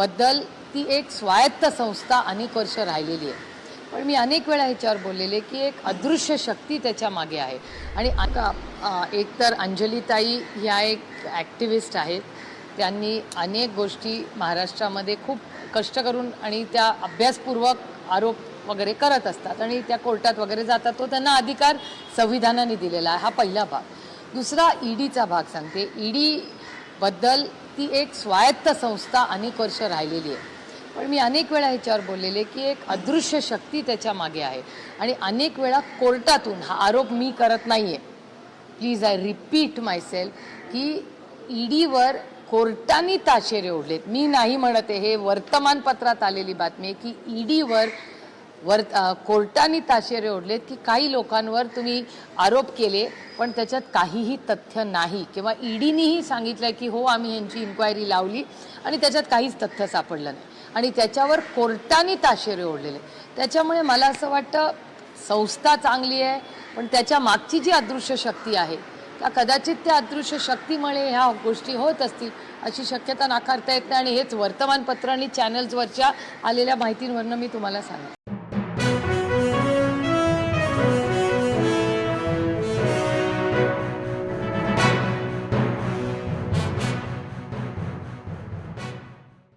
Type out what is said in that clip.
बद्दल ती एक स्वायत्त संस्था अनेक वर्ष राहिलेली आहे. पण मी अनेक वेळा ह्याच्यावर बोललेले की एक अदृश्य शक्ती त्याच्यामागे आहे. आणि आता एकतर अंजलीताई ह्या एक ॲक्टिव्हिस्ट आहेत. त्यांनी अनेक गोष्टी महाराष्ट्रामध्ये खूप कष्ट करून आणि त्या अभ्यासपूर्वक आरोप वगैरे करत असतात आणि त्या कोर्टात वगैरे जातात. तो त्यांना अधिकार संविधानाने दिलेला आहे. हा पहिला भाग. दुसरा ईडीचा भाग सांगते. ईडीबद्दल ती एक स्वायत्त संस्था अनेक वर्ष राहिलेली आहे. पण मी अनेक वेळा ह्याच्यावर बोललेले की एक अदृश्य शक्ती त्याच्यामागे आहे. आणि अनेक वेळा कोर्टातून हा आरोप मी करत नाही आहे प्लीज आय रिपीट मायसेल्फ की ईडीवर कोर्टाने ताशेरे ओढलेत. मी नाही म्हणते हे वर्तमानपत्रात आलेली बातमी आहे की ईडीवर वर कोर्टाने ताशेरे ओढलेत की काही लोकांवर तुम्ही आरोप केले पण त्याच्यात काहीही तथ्य नाही. किंवा ईडीनीही सांगितलं की हो आम्ही यांची इन्क्वायरी लावली आणि त्याच्यात काहीच तथ्य सापडलं नाही. आणि त्याच्यावर कोर्टाने ताशेरे ओढलेले. त्याच्यामुळे मला असं वाटतं संस्था चांगली आहे पण त्याच्या मागची जी अदृश्य शक्ती आहे त्या कदाचित त्या अदृश्य शक्तीमुळे ह्या गोष्टी होत असतील अशी शक्यता नाकारता येत नाही. आणि हेच वर्तमानपत्र आणि चॅनल्सवरच्या आलेल्या माहितींवरनं मी तुम्हाला सांगेन.